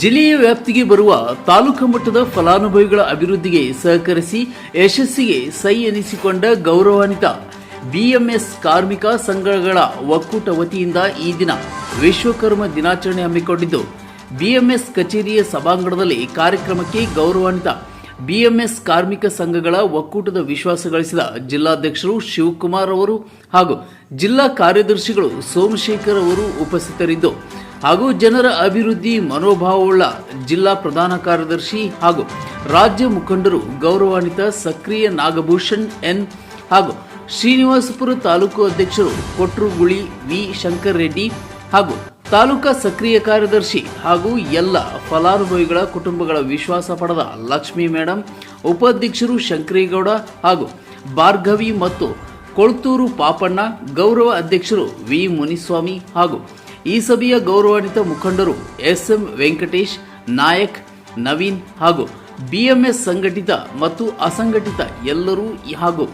ಜಿಲ್ಲೆಯ ವ್ಯಾಪ್ತಿಗೆ ಬರುವ ತಾಲೂಕು ಮಟ್ಟದ ಫಲಾನುಭವಿಗಳ ಅಭಿವೃದ್ಧಿಗೆ ಸಹಕರಿಸಿ ಯಶಸ್ಸಿಗೆ ಸೈ ಎನಿಸಿಕೊಂಡ ಗೌರವಾನ್ವಿತ ಬಿಎಂಎಸ್ ಕಾರ್ಮಿಕ ಸಂಘಗಳ ಒಕ್ಕೂಟ ವತಿಯಿಂದ ಈ ದಿನ ವಿಶ್ವಕರ್ಮ ದಿನಾಚರಣೆ ಹಮ್ಮಿಕೊಂಡಿದ್ದು, ಬಿಎಂಎಸ್ ಕಚೇರಿಯ ಸಭಾಂಗಣದಲ್ಲಿ ಕಾರ್ಯಕ್ರಮಕ್ಕೆ ಗೌರವಾನ್ವಿತ ಬಿಎಂಎಸ್ ಕಾರ್ಮಿಕ ಸಂಘಗಳ ಒಕ್ಕೂಟದ ವಿಶ್ವಾಸ ಗಳಿಸಿದ ಜಿಲ್ಲಾಧ್ಯಕ್ಷರು ಶಿವಕುಮಾರ್ ಅವರು ಹಾಗೂ ಜಿಲ್ಲಾ ಕಾರ್ಯದರ್ಶಿಗಳು ಸೋಮಶೇಖರ್ ಅವರು ಉಪಸ್ಥಿತರಿದ್ದು ಹಾಗೂ ಜನರ ಅಭಿವೃದ್ಧಿ ಮನೋಭಾವವುಳ್ಳ ಜಿಲ್ಲಾ ಪ್ರಧಾನ ಕಾರ್ಯದರ್ಶಿ ಹಾಗೂ ರಾಜ್ಯ ಮುಖಂಡರು ಗೌರವಾನ್ವಿತ ಸಕ್ರಿಯ ನಾಗಭೂಷಣ್ ಎನ್ ಹಾಗೂ ಶ್ರೀನಿವಾಸಪುರ ತಾಲೂಕು ಅಧ್ಯಕ್ಷರು ಕೊಟ್ರುಗುಳಿ ವಿ ಶಂಕರ್ ರೆಡ್ಡಿ ಹಾಗೂ ತಾಲೂಕಾ ಸಕ್ರಿಯ ಕಾರ್ಯದರ್ಶಿ ಹಾಗೂ ಎಲ್ಲ ಫಲಾನುಭವಿಗಳ ಕುಟುಂಬಗಳ ವಿಶ್ವಾಸ ಪಡೆದ ಲಕ್ಷ್ಮೀ ಮೇಡಂ, ಉಪಾಧ್ಯಕ್ಷರು ಶಂಕರೇಗೌಡ ಹಾಗೂ ಭಾರ್ಗವಿ ಮತ್ತು ಕೊಳ್ತೂರು ಪಾಪಣ್ಣ, ಗೌರವ ಅಧ್ಯಕ್ಷರು ವಿ ಮುನಿಸ್ವಾಮಿ ಹಾಗೂ ಈ ಸಭೆಯ ಗೌರವಾನ್ವಿತ ಮುಖಂಡರು ಎಸ್ ಎಂ ವೆಂಕಟೇಶ್, ನಾಯಕ್, ನವೀನ್ ಹಾಗೂ ಬಿಎಂಎಸ್ ಸಂಘಟಿತ ಮತ್ತು ಅಸಂಘಟಿತ ಎಲ್ಲರೂ ಹಾಗೂ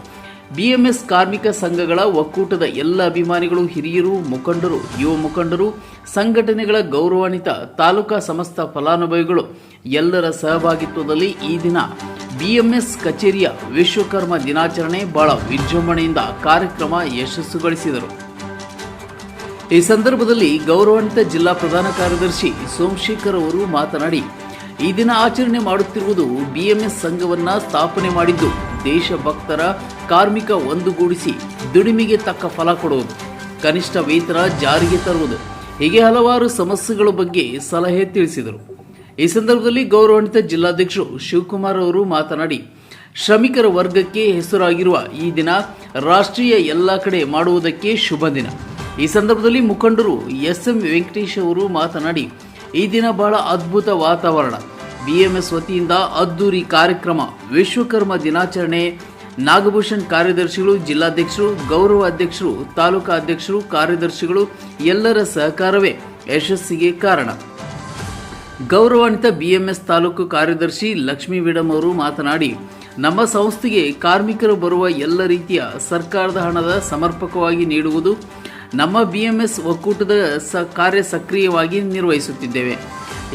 ಬಿಎಂಎಸ್ ಕಾರ್ಮಿಕ ಸಂಘಗಳ ಒಕ್ಕೂಟದ ಎಲ್ಲ ಅಭಿಮಾನಿಗಳು, ಹಿರಿಯರು, ಮುಖಂಡರು, ಯುವ ಮುಖಂಡರು, ಸಂಘಟನೆಗಳ ಗೌರವಾನ್ವಿತ ತಾಲೂಕಾ ಸಮಸ್ತ ಫಲಾನುಭವಿಗಳು, ಎಲ್ಲರ ಸಹಭಾಗಿತ್ವದಲ್ಲಿ ಈ ದಿನ ಬಿಎಂಎಸ್ ಕಚೇರಿಯ ವಿಶ್ವಕರ್ಮ ದಿನಾಚರಣೆ ಬಹಳ ವಿಜೃಂಭಣೆಯಿಂದ ಕಾರ್ಯಕ್ರಮ ಯಶಸ್ಸುಗೊಳಿಸಿದರು. ಈ ಸಂದರ್ಭದಲ್ಲಿ ಗೌರವಾನ್ವಿತ ಜಿಲ್ಲಾ ಪ್ರಧಾನ ಕಾರ್ಯದರ್ಶಿ ಸೋಮಶೇಖರ್ ಅವರು ಮಾತನಾಡಿ, ಈ ದಿನ ಆಚರಣೆ ಮಾಡುತ್ತಿರುವುದು ಬಿಎಂಎಸ್ ಸಂಘವನ್ನ ಸ್ಥಾಪನೆ ಮಾಡಿದ್ದು ದೇಶಭಕ್ತರ ಕಾರ್ಮಿಕ ಒಂದುಗೂಡಿಸಿ ದುಡಿಮೆಗೆ ತಕ್ಕ ಫಲ ಕೊಡುವುದು, ಕನಿಷ್ಠ ವೇತನ ಜಾರಿಗೆ ತರುವುದು, ಹೀಗೆ ಹಲವಾರು ಸಮಸ್ಯೆಗಳ ಬಗ್ಗೆ ಸಲಹೆ ತಿಳಿಸಿದರು. ಈ ಸಂದರ್ಭದಲ್ಲಿ ಗೌರವಾನ್ವಿತ ಜಿಲ್ಲಾಧ್ಯಕ್ಷರು ಶಿವಕುಮಾರ್ ಅವರು ಮಾತನಾಡಿ, ಶ್ರಮಿಕರ ವರ್ಗಕ್ಕೆ ಹೆಸರಾಗಿರುವ ಈ ದಿನ ರಾಷ್ಟ್ರೀಯ ಎಲ್ಲ ಕಡೆ ಮಾಡುವುದಕ್ಕೆ ಶುಭ ದಿನ ಈ ಸಂದರ್ಭದಲ್ಲಿ ಮುಖಂಡರು ಎಸ್ ಎಂ ವೆಂಕಟೇಶ್ ಅವರು ಮಾತನಾಡಿ, ಈ ದಿನ ಬಹಳ ಅದ್ಭುತ ವಾತಾವರಣ. ಬಿಎಂಎಸ್ ವತಿಯಿಂದ ಅದ್ದೂರಿ ಕಾರ್ಯಕ್ರಮ, ವಿಶ್ವಕರ್ಮ ದಿನಾಚರಣೆ, ನಾಗಭೂಷಣ್ ಕಾರ್ಯದರ್ಶಿಗಳು, ಜಿಲ್ಲಾಧ್ಯಕ್ಷರು, ಗೌರವ ಅಧ್ಯಕ್ಷರು, ತಾಲೂಕಾ ಅಧ್ಯಕ್ಷರು, ಕಾರ್ಯದರ್ಶಿಗಳು, ಎಲ್ಲರ ಸಹಕಾರವೇ ಯಶಸ್ಸಿಗೆ ಕಾರಣ. ಗೌರವಾನ್ವಿತ ಬಿಎಂಎಸ್ ತಾಲೂಕು ಕಾರ್ಯದರ್ಶಿ ಲಕ್ಷ್ಮೀ ವಿಡಮ್ ಅವರು ಮಾತನಾಡಿ, ನಮ್ಮ ಸಂಸ್ಥೆಗೆ ಕಾರ್ಮಿಕರು ಬರುವ ಎಲ್ಲ ರೀತಿಯ ಸರ್ಕಾರದ ಹಣದ ಸಮರ್ಪಕವಾಗಿ ನೀಡುವುದು ನಮ್ಮ ಬಿ ಎಂ ಎಸ್ ಒಕ್ಕೂಟದ ಸ ಕಾರ್ಯ ಸಕ್ರಿಯವಾಗಿ ನಿರ್ವಹಿಸುತ್ತಿದ್ದೇವೆ.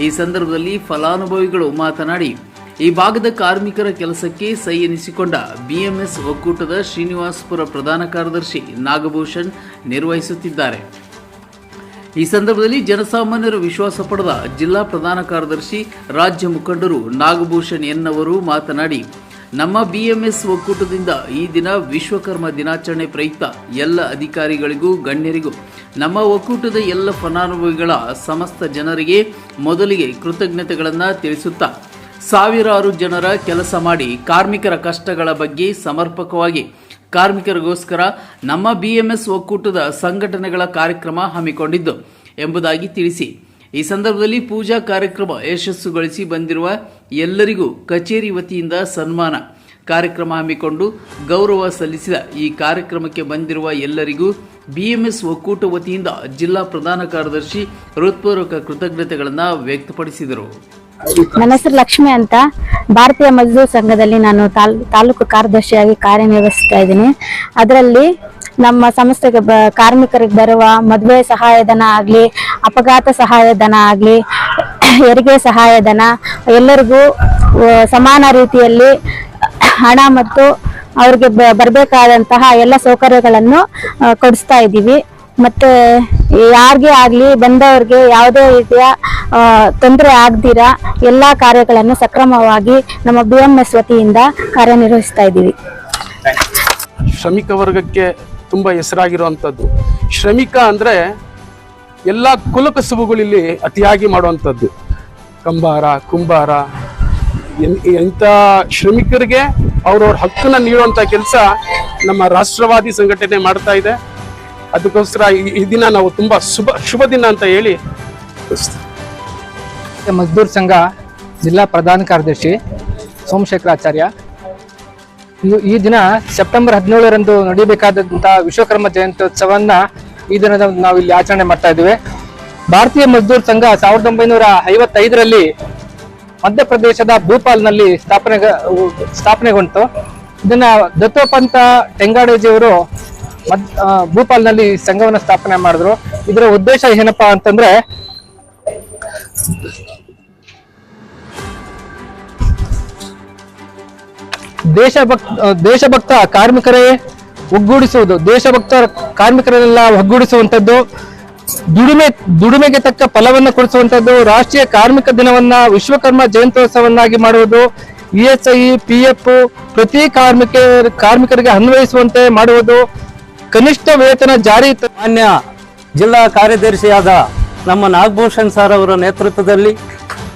ಈ ಸಂದರ್ಭದಲ್ಲಿ ಫಲಾನುಭವಿಗಳು ಮಾತನಾಡಿ, ಈ ಭಾಗದ ಕಾರ್ಮಿಕರ ಕೆಲಸಕ್ಕೆ ಸೈ ಎನಿಸಿಕೊಂಡ ಬಿಎಂಎಸ್ ಒಕ್ಕೂಟದ ಶ್ರೀನಿವಾಸಪುರ ಪ್ರಧಾನ ಕಾರ್ಯದರ್ಶಿ ನಾಗಭೂಷಣ್ ನಿರ್ವಹಿಸುತ್ತಿದ್ದಾರೆ. ಈ ಸಂದರ್ಭದಲ್ಲಿ ಜನಸಾಮಾನ್ಯರು ವಿಶ್ವಾಸ ಪಡೆದ ಜಿಲ್ಲಾ ಪ್ರಧಾನ ಕಾರ್ಯದರ್ಶಿ ರಾಜ್ಯ ಮುಖಂಡರು ನಾಗಭೂಷಣ್ ಎನ್ನವರು ಮಾತನಾಡಿ ನಮ್ಮ ಬಿಎಂಎಸ್ ಒಕ್ಕೂಟದಿಂದ ಈ ದಿನ ವಿಶ್ವಕರ್ಮ ದಿನಾಚರಣೆ ಪ್ರಯುಕ್ತ ಎಲ್ಲ ಅಧಿಕಾರಿಗಳಿಗೂ, ಗಣ್ಯರಿಗೂ, ನಮ್ಮ ಒಕ್ಕೂಟದ ಎಲ್ಲ ಫಲಾನುಭವಿಗಳ ಸಮಸ್ತ ಜನರಿಗೆ ಮೊದಲಿಗೆ ಕೃತಜ್ಞತೆಗಳನ್ನು ತಿಳಿಸುತ್ತಾ ಸಾವಿರಾರು ಜನರ ಕೆಲಸ ಮಾಡಿ ಕಾರ್ಮಿಕರ ಕಷ್ಟಗಳ ಬಗ್ಗೆ ಸಮರ್ಪಕವಾಗಿ ಕಾರ್ಮಿಕರಿಗೋಸ್ಕರ ನಮ್ಮ ಬಿಎಂಎಸ್ ಒಕ್ಕೂಟದ ಸಂಘಟನೆಗಳ ಕಾರ್ಯಕ್ರಮ ಹಮ್ಮಿಕೊಂಡಿದ್ದು ಎಂಬುದಾಗಿ ತಿಳಿಸಿ. ಈ ಸಂದರ್ಭದಲ್ಲಿ ಪೂಜಾ ಕಾರ್ಯಕ್ರಮ ಯಶಸ್ಸುಗೊಳಿಸಿ ಬಂದಿರುವ ಎಲ್ಲರಿಗೂ ಕಚೇರಿ ವತಿಯಿಂದ ಸನ್ಮಾನ. ಕಾರ್ಯಕ್ರಮ ಹಮ್ಮಿಕೊಂಡು ಗೌರವ ಸಲ್ಲಿಸಿದ ಈ ಕಾರ್ಯಕ್ರಮಕ್ಕೆ ಬಂದಿರುವ ಎಲ್ಲರಿಗೂ ಬಿಎಂಎಸ್ ಒಕ್ಕೂಟ ವತಿಯಿಂದ ಜಿಲ್ಲಾ ಪ್ರಧಾನ ಕಾರ್ಯದರ್ಶಿ ಹೃತ್ಪೂರ್ವಕ ಕೃತಜ್ಞತೆಗಳನ್ನು ವ್ಯಕ್ತಪಡಿಸಿದರು. ನನ್ನ ಹೆಸರು ಲಕ್ಷ್ಮಿ ಅಂತ. ಭಾರತೀಯ ಮಜ್ದೂರ್ ಸಂಘದಲ್ಲಿ ನಾನು ತಾಲ್, ತಾಲೂಕು ಕಾರ್ಯದರ್ಶಿಯಾಗಿ ಕಾರ್ಯನಿರ್ವಹಿಸ್ತಾ ಇದ್ದೀನಿ. ಅದರಲ್ಲಿ ನಮ್ಮ ಸಂಸ್ಥೆಗೆ ಬ, ಕಾರ್ಮಿಕರಿಗೆ ಬರುವ ಮದುವೆ ಸಹಾಯಧನ ಆಗಲಿ, ಅಪಘಾತ ಸಹಾಯಧನ ಆಗಲಿ, ಹೆರಿಗೆ ಸಹಾಯಧನ, ಎಲ್ಲರಿಗೂ ಸಮಾನ ರೀತಿಯಲ್ಲಿ ಹಣ ಮತ್ತು ಅವ್ರಿಗೆ ಬ- ಬರಬೇಕಾದಂತಹ ಎಲ್ಲ ಸೌಕರ್ಯಗಳನ್ನು ಕೊಡಿಸ್ತಾ ಇದ್ದೀವಿ. ಮತ್ತು ಯಾರಿಗೆ ಆಗಲಿ, ಬಂದವ್ರಿಗೆ ಯಾವುದೇ ರೀತಿಯ ತೊಂದರೆ ಆಗದಿರ, ಎಲ್ಲ ಕಾರ್ಯಗಳನ್ನು ಸಕ್ರಮವಾಗಿ ನಮ್ಮ ಬಿ ಎಂ ಎಸ್ ವತಿಯಿಂದ ಕಾರ್ಯನಿರ್ವಹಿಸ್ತಾ ಇದ್ದೀವಿ. ಶ್ರಮಿಕ ವರ್ಗಕ್ಕೆ ತುಂಬ ಹೆಸರಾಗಿರುವಂಥದ್ದು. ಶ್ರಮಿಕ ಅಂದರೆ ಎಲ್ಲ ಕುಲಕಸುಬುಗಳಿಲ್ಲಿ ಅತಿಯಾಗಿ ಮಾಡುವಂಥದ್ದು. ಕಂಬಾರ, ಕುಂಬಾರ ಎಂಥ ಶ್ರಮಿಕರಿಗೆ ಅವ್ರವ್ರ ಹಕ್ಕನ್ನು ನೀಡುವಂಥ ಕೆಲಸ ನಮ್ಮ ರಾಷ್ಟ್ರವಾದಿ ಸಂಘಟನೆ ಮಾಡ್ತಾ ಇದೆ. ಅದಕ್ಕೋಸ್ಕರ ಈ- ದಿನ ನಾವು ತುಂಬ ಶುಭ ಶುಭ ದಿನ ಅಂತ ಹೇಳಿ ಮಜ್ದೂರ್ ಸಂಘ ಜಿಲ್ಲಾ ಪ್ರಧಾನ ಕಾರ್ಯದರ್ಶಿ ಸೋಮಶೇಖರಾಚಾರ್ಯ ಈ ದಿನ ಸೆಪ್ಟೆಂಬರ್ ಹದಿನೇಳರಂದು ನಡೀಬೇಕಾದಂತಹ ವಿಶ್ವಕರ್ಮ ಜಯಂತ್ಯೋತ್ಸವನ್ನ ಈ ದಿನದ ನಾವು ಇಲ್ಲಿ ಆಚರಣೆ ಮಾಡ್ತಾ ಇದ್ದೇವೆ. ಭಾರತೀಯ ಮಜ್ದೂರ್ ಸಂಘ ಸಾವಿರದ ಒಂಬೈನೂರ ಐವತ್ತೈದರಲ್ಲಿ ಮಧ್ಯಪ್ರದೇಶದ ಭೂಪಾಲ್ನಲ್ಲಿ ಸ್ಥಾಪನೆ ಸ್ಥಾಪನೆಗೊಂಡಿತು. ಇದನ್ನ ದತ್ತೋಪಂತ ಟೆಂಗಾಡೇಜಿಯವರು ಮದ್ ಭೂಪಾಲ್ನಲ್ಲಿ ಸಂಘವನ್ನು ಸ್ಥಾಪನೆ ಮಾಡಿದ್ರು. ಇದರ ಉದ್ದೇಶ ಏನಪ್ಪಾ ಅಂತಂದ್ರೆ ದೇಶಭಕ್ತ ದೇಶಭಕ್ತ ಕಾರ್ಮಿಕರೇ ಒಗ್ಗೂಡಿಸುವುದು, ದೇಶಭಕ್ತ ಕಾರ್ಮಿಕರನ್ನೆಲ್ಲ ಒಗ್ಗೂಡಿಸುವಂಥದ್ದು, ದುಡಿಮೆ, ದುಡಿಮೆಗೆ ತಕ್ಕ ಫಲವನ್ನು ಕೊಡಿಸುವಂಥದ್ದು, ರಾಷ್ಟ್ರೀಯ ಕಾರ್ಮಿಕ ದಿನವನ್ನ, ವಿಶ್ವಕರ್ಮ ಜಯಂತ್ಯೋತ್ಸವನ್ನಾಗಿ ಮಾಡುವುದು, E S I, P F, ಪ್ರತಿ ಕಾರ್ಮಿಕ, ಕಾರ್ಮಿಕರಿಗೆ ಅನ್ವಯಿಸುವಂತೆ ಮಾಡುವುದು, ಕನಿಷ್ಠ ವೇತನ ಜಾರಿ ಮಾನ್ಯ ಜಿಲ್ಲಾ ಕಾರ್ಯದರ್ಶಿಯಾದ ನಮ್ಮ ನಾಗಭೂಷಣ್ ಸರ್ ಅವರ ನೇತೃತ್ವದಲ್ಲಿ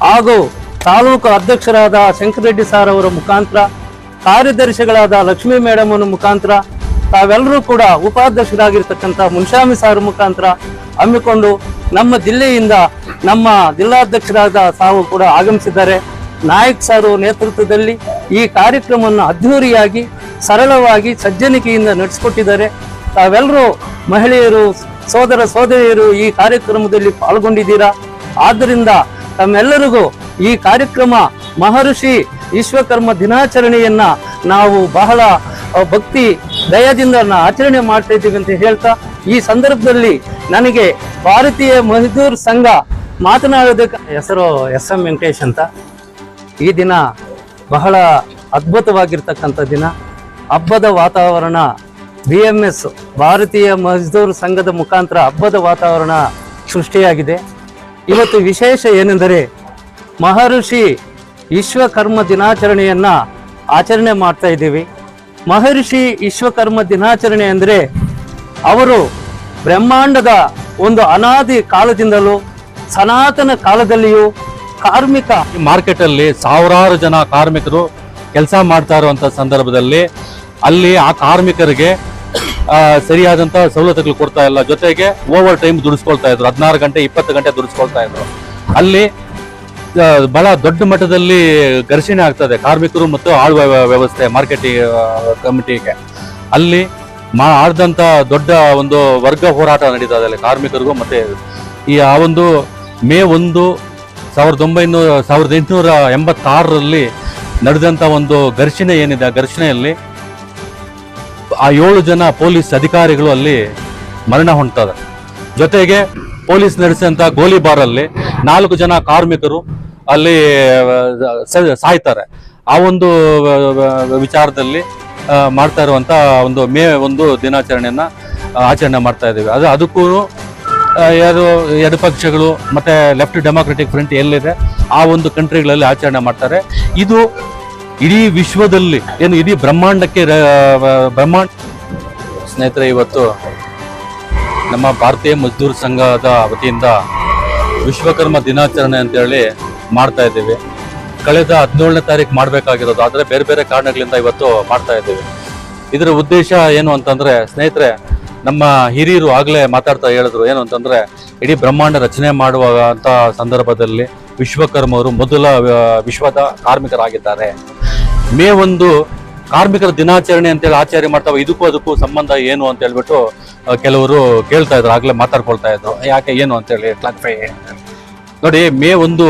ಹಾಗೂ ತಾಲೂಕು ಅಧ್ಯಕ್ಷರಾದ ಶಂಕರರೆಡ್ಡಿ ಸರ್ ಅವರ ಮುಖಾಂತರ ಕಾರ್ಯದರ್ಶಿಗಳಾದ ಲಕ್ಷ್ಮೀ ಮೇಡಮ್ ಮುಖಾಂತರ ತಾವೆಲ್ಲರೂ ಕೂಡ ಉಪಾಧ್ಯಕ್ಷರಾಗಿರ್ತಕ್ಕಂಥ ಮುನ್ಶಾಮಿ ಸಾರ್ ಮುಖಾಂತರ ಹಮ್ಮಿಕೊಂಡು ನಮ್ಮ ಜಿಲ್ಲೆಯಿಂದ ನಮ್ಮ ಜಿಲ್ಲಾಧ್ಯಕ್ಷರಾದ ಸಾವು ಕೂಡ ಆಗಮಿಸಿದ್ದಾರೆ. ನಾಯಕ್ ಸಾರು ನೇತೃತ್ವದಲ್ಲಿ ಈ ಕಾರ್ಯಕ್ರಮವನ್ನು ಅದ್ಧೂರಿಯಾಗಿ, ಸರಳವಾಗಿ, ಸಜ್ಜನಿಕೆಯಿಂದ ನಡೆಸಿಕೊಟ್ಟಿದ್ದಾರೆ. ತಾವೆಲ್ಲರೂ ಮಹಿಳೆಯರು, ಸೋದರ ಸೋದರಿಯರು ಈ ಕಾರ್ಯಕ್ರಮದಲ್ಲಿ ಪಾಲ್ಗೊಂಡಿದ್ದೀರಾ? ಆದ್ದರಿಂದ ತಮ್ಮೆಲ್ಲರಿಗೂ ಈ ಕಾರ್ಯಕ್ರಮ ಮಹರ್ಷಿ ವಿಶ್ವಕರ್ಮ ದಿನಾಚರಣೆಯನ್ನ ನಾವು ಬಹಳ ಭಕ್ತಿ ದಯದಿಂದ ಆಚರಣೆ ಮಾಡ್ತಾ ಇದ್ದೀವಿ ಅಂತ ಹೇಳ್ತಾ, ಈ ಸಂದರ್ಭದಲ್ಲಿ ನನಗೆ ಭಾರತೀಯ ಮಜ್ದೂರ್ ಸಂಘ ಮಾತನಾಡೋದಕ್ಕೆ ಹೆಸರು ಎಸ್ ಎಂ ವೆಂಕಟೇಶ್ ಅಂತ. ಈ ದಿನ ಬಹಳ ಅದ್ಭುತವಾಗಿರ್ತಕ್ಕಂಥ ದಿನ. ಹಬ್ಬದ ವಾತಾವರಣ, ಬಿ ಎಂ ಎಸ್ ಭಾರತೀಯ ಮಜ್ದೂರ್ ಸಂಘದ ಮುಖಾಂತರ ಹಬ್ಬದ ವಾತಾವರಣ ಸೃಷ್ಟಿಯಾಗಿದೆ. ಇವತ್ತು ವಿಶೇಷ ಏನೆಂದರೆ ಮಹರ್ಷಿ ವಿಶ್ವಕರ್ಮ ದಿನಾಚರಣೆಯನ್ನ ಆಚರಣೆ ಮಾಡ್ತಾ ಇದ್ದೀವಿ. ಮಹರ್ಷಿ ವಿಶ್ವಕರ್ಮ ದಿನಾಚರಣೆ ಅಂದರೆ ಅವರು ಬ್ರಹ್ಮಾಂಡದ ಒಂದು ಅನಾದಿ ಕಾಲದಿಂದಲೂ ಸನಾತನ ಕಾಲದಲ್ಲಿಯೂ ಕಾರ್ಮಿಕ ಮಾರ್ಕೆಟಲ್ಲಿ ಸಾವಿರಾರು ಜನ ಕಾರ್ಮಿಕರು ಕೆಲಸ ಮಾಡ್ತಾ ಇರುವಂಥ ಸಂದರ್ಭದಲ್ಲಿ ಅಲ್ಲಿ ಆ ಕಾರ್ಮಿಕರಿಗೆ ಸರಿಯಾದಂಥ ಸವಲತ್ತುಗಳು ಕೊಡ್ತಾ ಇಲ್ಲ. ಜೊತೆಗೆ ಓವರ್ ಟೈಮ್ ದುಡಿಸ್ಕೊಳ್ತಾ ಇದ್ರು. ಹದಿನಾರು ಗಂಟೆ, ಇಪ್ಪತ್ತು ಗಂಟೆ ದುಡಿಸ್ಕೊಳ್ತಾ ಇದ್ರು. ಅಲ್ಲಿ ಬಹಳ ದೊಡ್ಡ ಮಟ್ಟದಲ್ಲಿ ಘರ್ಷಣೆ ಆಗ್ತದೆ ಕಾರ್ಮಿಕರು ಮತ್ತು ಆಳುವ ವ್ಯವಸ್ಥೆ, ಮಾರ್ಕೆಟಿಂಗ್ ಕಮಿಟಿಗೆ. ಅಲ್ಲಿ ಮಾ ಆಡ್ದಂಥ ದೊಡ್ಡ ಒಂದು ವರ್ಗ ಹೋರಾಟ ನಡೀತಾ ಇದೆ ಕಾರ್ಮಿಕರಿಗೂ ಮತ್ತು ಈ ಆ ಒಂದು ಮೇ ಒಂದು ಸಾವಿರದ ಒಂಬೈನೂರ ಸಾವಿರದ ಎಂಟುನೂರ ಎಂಬತ್ತಾರರಲ್ಲಿ ನಡೆದಂಥ ಒಂದು ಘರ್ಷಣೆ ಏನಿದೆ ಆ ಘರ್ಷಣೆಯಲ್ಲಿ ಆ ಏಳು ಜನ ಪೊಲೀಸ್ ಅಧಿಕಾರಿಗಳು ಅಲ್ಲಿ ಮರಣ ಹೊಂಟದ. ಜೊತೆಗೆ ಪೊಲೀಸ್ ನಡೆಸಿದಂಥ ಗೋಲಿಬಾರಲ್ಲಿ ನಾಲ್ಕು ಜನ ಕಾರ್ಮಿಕರು ಅಲ್ಲಿ ಸಾಯ್ತಾರೆ. ಆ ಒಂದು ವಿಚಾರದಲ್ಲಿ ಮಾಡ್ತಾ ಇರುವಂತ ಒಂದು ಮೇ ಒಂದು ದಿನಾಚರಣೆಯನ್ನ ಆಚರಣೆ ಮಾಡ್ತಾ ಇದ್ದೀವಿ. ಅದು, ಅದಕ್ಕೂ ಯಾರು ಎರಡು ಎಡಪಕ್ಷಗಳು ಮತ್ತೆ ಲೆಫ್ಟ್ ಡೆಮಾಕ್ರೆಟಿಕ್ ಫ್ರಂಟ್ ಎಲ್ಲಿದೆ, ಆ ಒಂದು ಕಂಟ್ರಿಗಳಲ್ಲಿ ಆಚರಣೆ ಮಾಡ್ತಾರೆ. ಇದು ಇಡೀ ವಿಶ್ವದಲ್ಲಿ, ಏನು ಇಡೀ ಬ್ರಹ್ಮಾಂಡಕ್ಕೆ ಬ್ರಹ್ಮಾಂಡ ಸ್ನೇಹಿತರೆ, ಇವತ್ತು ನಮ್ಮ ಭಾರತೀಯ ಮಜ್ದೂರ್ ಸಂಘದ ವತಿಯಿಂದ ವಿಶ್ವಕರ್ಮ ದಿನಾಚರಣೆ ಅಂತೇಳಿ ಮಾಡ್ತಾ ಇದ್ದೀವಿ. ಕಳೆದ ಹದಿನೇಳನೇ ತಾರೀಕು ಮಾಡಬೇಕಾಗಿರೋದು. ಆದರೆ ಬೇರೆ ಬೇರೆ ಕಾರಣಗಳಿಂದ ಇವತ್ತು ಮಾಡ್ತಾ ಇದ್ದೀವಿ. ಇದರ ಉದ್ದೇಶ ಏನು ಅಂತಂದರೆ, ಸ್ನೇಹಿತರೆ, ನಮ್ಮ ಹಿರಿಯರು ಆಗಲೇ ಮಾತಾಡ್ತಾ ಹೇಳಿದ್ರು. ಏನು ಅಂತಂದರೆ, ಇಡೀ ಬ್ರಹ್ಮಾಂಡ ರಚನೆ ಮಾಡುವ ಅಂತ ಸಂದರ್ಭದಲ್ಲಿ ವಿಶ್ವಕರ್ಮರು ಮೊದಲ ವಿಶ್ವದ ಕಾರ್ಮಿಕರಾಗಿದ್ದಾರೆ. ಮೇ ಒಂದು ಕಾರ್ಮಿಕರ ದಿನಾಚರಣೆ ಅಂತೇಳಿ ಆಚರಣೆ ಮಾಡ್ತಾವೆ. ಇದಕ್ಕೂ ಅದಕ್ಕೂ ಸಂಬಂಧ ಏನು ಅಂತ ಹೇಳ್ಬಿಟ್ಟು ಕೆಲವರು ಕೇಳ್ತಾ ಇದ್ರು. ಆಗಲೇ ಮಾತಾಡ್ಕೊಳ್ತಾ ಇದ್ರು. ಯಾಕೆ ಏನು ಅಂತೇಳಿ ಕ್ಲಾರಿಫೈ ನೋಡಿ, ಮೇ ಒಂದು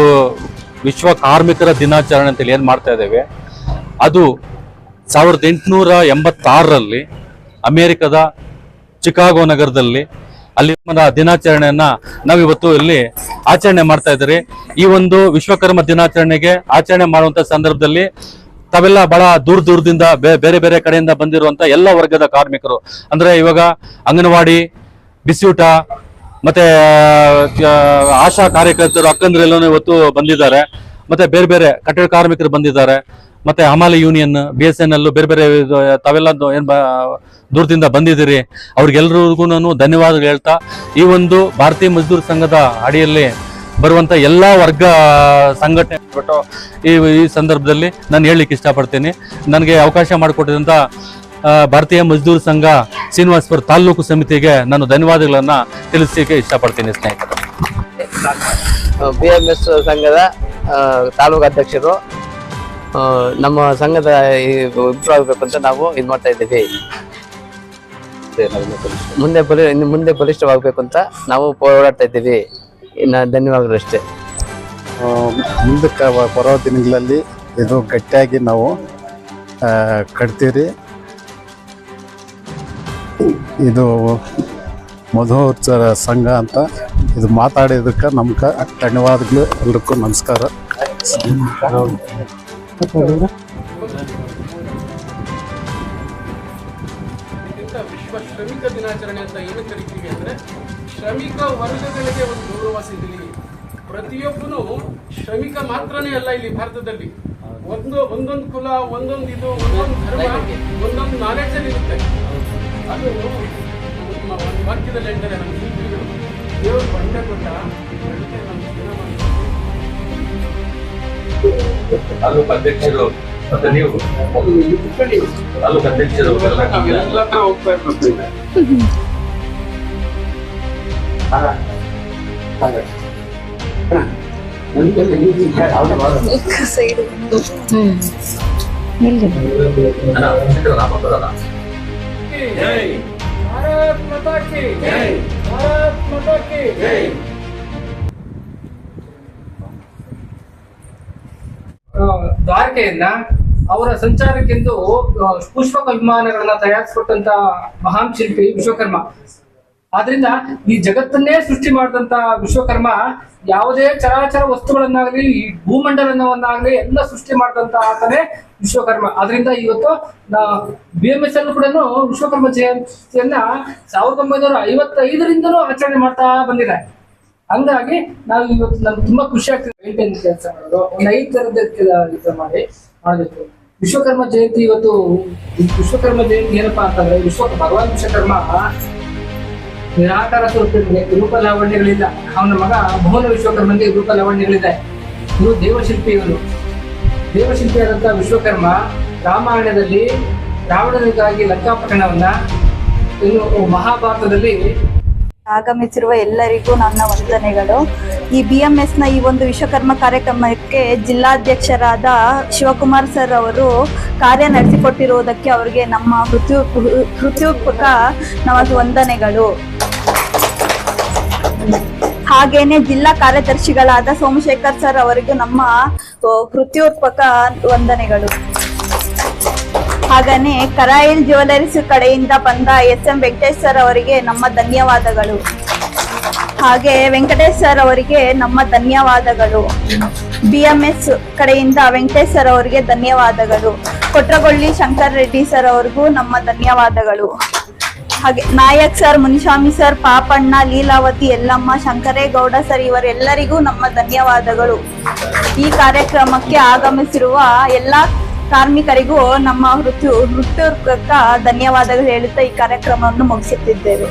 ವಿಶ್ವ ಕಾರ್ಮಿಕರ ದಿನಾಚರಣೆ ಅಂತೇಳಿ ಏನು ಮಾಡ್ತಾ ಇದ್ದೇವೆ? ಅದು ಸಾವಿರದ ಎಂಟುನೂರ ಎಂಬತ್ತಾರರಲ್ಲಿ ಅಮೇರಿಕದ ಚಿಕಾಗೋ ನಗರದಲ್ಲಿ ಅಲ್ಲಿ ದಿನಾಚರಣೆಯನ್ನ ನಾವಿವತ್ತು ಇಲ್ಲಿ ಆಚರಣೆ ಮಾಡ್ತಾ ಇದ್ದೀರಿ ಈ ಒಂದು ವಿಶ್ವಕರ್ಮ ದಿನಾಚರಣೆಗೆ ಆಚರಣೆ ಮಾಡುವಂತ ಸಂದರ್ಭದಲ್ಲಿ ತಾವೆಲ್ಲ ಬಹಳ ದೂರ ದೂರದಿಂದ ಬೇರೆ ಬೇರೆ ಕಡೆಯಿಂದ ಬಂದಿರುವಂತ ಎಲ್ಲ ವರ್ಗದ ಕಾರ್ಮಿಕರು. ಅಂದ್ರೆ ಇವಾಗ ಅಂಗನವಾಡಿ, ಬಿಸಿಯೂಟ ಮತ್ತೆ ಆಶಾ ಕಾರ್ಯಕರ್ತರು ಅಕ್ಕಂದ್ರೆಲ್ಲೂ ಇವತ್ತು ಬಂದಿದ್ದಾರೆ. ಮತ್ತೆ ಬೇರೆ ಬೇರೆ ಕಟ್ಟಡ ಕಾರ್ಮಿಕರು ಬಂದಿದ್ದಾರೆ. ಮತ್ತೆ ಹಮಾಲಿ union B S N L ಬೇರೆ ಬೇರೆ ತಾವೆಲ್ಲ ಏನ್ ದೂರದಿಂದ ಬಂದಿದ್ದೀರಿ. ಅವ್ರಿಗೆಲ್ಲರಿಗೂ ಧನ್ಯವಾದಗಳು ಹೇಳ್ತಾ ಈ ಒಂದು ಭಾರತೀಯ ಮಜ್ದೂರ್ ಸಂಘದ ಅಡಿಯಲ್ಲಿ ಬರುವಂತ ಎಲ್ಲಾ ವರ್ಗ ಸಂಘಟನೆ ಈ ಈ ಸಂದರ್ಭದಲ್ಲಿ ನಾನು ಹೇಳಲಿಕ್ಕೆ ಇಷ್ಟಪಡ್ತೀನಿ. ನನಗೆ ಅವಕಾಶ ಮಾಡಿಕೊಟ್ಟಿದಂತ ಆ, ಭಾರತೀಯ ಮಜ್ದೂರ್ ಸಂಘ ಶ್ರೀನಿವಾಸಪುರ ತಾಲೂಕು ಸಮಿತಿಗೆ ನಾನು ಧನ್ಯವಾದಗಳನ್ನ ತಿಳಿಸಲಿಕ್ಕೆ ಇಷ್ಟಪಡ್ತೀನಿ ಸ್ನೇಹಿತರು. ಬಿ ಎಂ ಎಸ್ ಸಂಘದ ತಾಲೂಕು ಅಧ್ಯಕ್ಷರು ನಮ್ಮ ಸಂಘದ ಇಂಪ್ರೂವ್ ಆಗಬೇಕು ಅಂತ ನಾವು ಇದು ಮಾಡ್ತಾ ಇದ್ದೀವಿ. ಮುಂದೆ ಬಲಿ ಇನ್ನು ಮುಂದೆ ಬಲಿಷ್ಠವಾಗಬೇಕು ಅಂತ ನಾವು ಹೋರಾಡ್ತಾ ಇದ್ದೀವಿ. ಇನ್ನು ಧನ್ಯವಾದಗಳು ಅಷ್ಟೇ. ಮುಂದಕ್ಕೆ ಬರೋ ದಿನಗಳಲ್ಲಿ ಇದು ಗಟ್ಟಿಯಾಗಿ ನಾವು ಕಟ್ತೀವಿ ಕಟ್ತೀರಿ. ಇದು ಮಧೋತ್ಸರ ಸಂಘ ಅಂತ ಇದು ಮಾತಾಡಿದಕ್ಕೆ ನಮ್ಗೆ ಧನ್ಯವಾದಗಳು ಎಲ್ರಿಗೂ ನಮಸ್ಕಾರ. ವಿಶ್ವ ಶ್ರಮಿಕ ದಿನಾಚರಣೆ ಅಂತ ಏನು ವರ್ಗಗಳಿಗೆ ಒಂದು ಗೌರವ ಸಿಗಲಿ. ಪ್ರತಿಯೊಬ್ಬನು ಶ್ರಮಿಕ ಮಾತ್ರನೇ ಅಲ್ಲ ಇಲ್ಲಿ ಭಾರತದಲ್ಲಿ. ಒಂದು, ಒಂದೊಂದು ಕುಲ, ಒಂದೊಂದು ಇದು, ಒಂದೊಂದು ಧರ್ಮ, ಒಂದೊಂದು ನಾಲೆಜಲ್ಲಿ ಇರುತ್ತೆ. ಅದು ನಮ್ಮ ಒಂದು ವಾಕ್ಯದಲ್ಲಿ ಹೇಳ್ತಾರೆ ನಮ್ಮ ಶಿಲ್ಪಿಗಳು ದೇವರು ಬಂಡೆ ಕೊಟ್ಟ. ತಾಲೂಕು ಅಧ್ಯಕ್ಷರು ಮತ್ತೆ ನೀವು? ತಾಲೂಕು ಅಧ್ಯಕ್ಷರು ಹತ್ರ ಹೋಗ್ತಾ ಇರ್ಬೇಕು. ಜೈ. ಭಾರತ್ ಮಾತಾ ಕಿ ಜೈ. ಭಾರತ್ ಮಾತಾ ಕಿ ಜೈ. ಆ, ದ್ವಾರಕೆಯನ್ನ ಅವರ ಸಂಚಾರಕ್ಕೆಂದು ಪುಷ್ಪಕ ವಿಮಾನಗಳನ್ನ ತಯಾರಿಸಿಕೊಟ್ಟಂತ ಮಹಾನ್ ಶಿಲ್ಪಿ ವಿಶ್ವಕರ್ಮ. ಆದ್ರಿಂದ ಈ ಜಗತ್ತನ್ನೇ ಸೃಷ್ಟಿ ಮಾಡಿದಂತ ವಿಶ್ವಕರ್ಮ ಯಾವುದೇ ಚರಾಚರ ವಸ್ತುಗಳನ್ನಾಗ್ಲಿ, ಈ ಭೂಮಂಡಲವನ್ನಾಗ್ಲಿ ಎಲ್ಲ ಸೃಷ್ಟಿ ಮಾಡಿದಂತ ಆತನೇ ವಿಶ್ವಕರ್ಮ. ಅದರಿಂದ ಇವತ್ತು ಬಿ ಎಂ ಎಸ್ ಅಲ್ಲೂ ಕೂಡ ವಿಶ್ವಕರ್ಮ ಜಯಂತಿಯನ್ನ ಸಾವಿರದ ಒಂಬೈನೂರ ಐವತ್ತೈದರಿಂದಲೂ ಆಚರಣೆ ಮಾಡ್ತಾ ಬಂದಿದೆ. ಹಂಗಾಗಿ ನಾವು ಇವತ್ತು ನಮ್ಗೆ ತುಂಬಾ ಖುಷಿ ಆಗ್ತದೆ. ಮೇಂಟೈನ್ ಕೆಲಸ ಮಾಡೋದು? ಒಂದು ಐದು ಕೆಲಸ ಮಾಡಿ, ಮಾಡಬೇಕು. ವಿಶ್ವಕರ್ಮ ಜಯಂತಿ ಇವತ್ತು, ವಿಶ್ವಕರ್ಮ ಜಯಂತಿ ಏನಪ್ಪಾ ಅಂತಂದ್ರೆ, ವಿಶ್ವ ಭಗವಾನ್ ವಿಶ್ವಕರ್ಮ ನಿರಾಕಾರ ಸ್ವರೂಪನಿಗೆ ರೂಪ ಲಾವಣ್ಯಗಳಿಲ್ಲ. ಅವನ ಮಗ ಭುವನ ವಿಶ್ವಕರ್ಮನಿಗೆ ರೂಪ ಲಾವಣ್ಯಗಳಿದೆ ಇವರು ದೇವಶಿಲ್ಪಿ ಇವನು ದೇವಶಿಲ್ಪಿಯಾದಂತಹ ವಿಶ್ವಕರ್ಮ ರಾಮಾಯಣದಲ್ಲಿ ರಾವಣನಿಗಾಗಿ ಲಂಕಾಪಟ್ಟಣವನ್ನ ಇನ್ನು ಮಹಾಭಾರತದಲ್ಲಿ ಆಗಮಿಸಿರುವ ಎಲ್ಲರಿಗೂ ನನ್ನ ವಂದನೆಗಳು. ಈ ಬಿ ಎಂ ಎಸ್ನ ಈ ಒಂದು ವಿಶ್ವಕರ್ಮ ಕಾರ್ಯಕ್ರಮಕ್ಕೆ ಜಿಲ್ಲಾಧ್ಯಕ್ಷರಾದ ಶಿವಕುಮಾರ್ ಸರ್ ಅವರು ಕಾರ್ಯ ನಡೆಸಿಕೊಟ್ಟಿರುವುದಕ್ಕೆ ಅವರಿಗೆ ನಮ್ಮ ಹೃತ್ಯು ಹೃತ್ಯುಪಕ ನಮಗೆ ವಂದನೆಗಳು. ಹಾಗೇನೆ ಜಿಲ್ಲಾ ಕಾರ್ಯದರ್ಶಿಗಳಾದ ಸೋಮಶೇಖರ್ ಸರ್ ಅವರಿಗೆ ನಮ್ಮ ಕೃತ್ಯೋತ್ಪಕ ವಂದನೆಗಳು. ಹಾಗೇನೆ ಕರಾಯಿಲ್ ಜ್ಯುವೆಲರೀಸ್ ಕಡೆಯಿಂದ ಬಂದ ಎಸ್ ಎಂ ವೆಂಕಟೇಶ್ ಸರ್ ಅವರಿಗೆ ನಮ್ಮ ಧನ್ಯವಾದಗಳು. ಹಾಗೆ ವೆಂಕಟೇಶ್ ಸರ್ ಅವರಿಗೆ ನಮ್ಮ ಧನ್ಯವಾದಗಳು. ಬಿ ಎಂ ಎಸ್ ಕಡೆಯಿಂದ ವೆಂಕಟೇಶ್ ಸರ್ ಅವರಿಗೆ ಧನ್ಯವಾದಗಳು. ಕೊಟ್ರಗೊಳ್ಳಿ ಶಂಕರ್ ರೆಡ್ಡಿ ಸರ್ ಅವ್ರಿಗೂ ನಮ್ಮ ಧನ್ಯವಾದಗಳು. ಹಾಗೆ Nayak sir, Muniswamy sir, Papanna, Leelavathi, Yellamma, Shankaregowda sir ಇವರೆಲ್ಲರಿಗೂ ನಮ್ಮ ಧನ್ಯವಾದಗಳು. ಈ ಕಾರ್ಯಕ್ರಮಕ್ಕೆ ಆಗಮಿಸಿರುವ ಎಲ್ಲಾ ಕಾರ್ಮಿಕರಿಗೂ ನಮ್ಮ ಹೃತ್ಯು ಹೃತ್ಪೂರ್ವಕ ಧನ್ಯವಾದಗಳು ಹೇಳುತ್ತಾ ಈ ಕಾರ್ಯಕ್ರಮವನ್ನು ಮುಗಿಸುತ್ತಿದ್ದೇವೆ.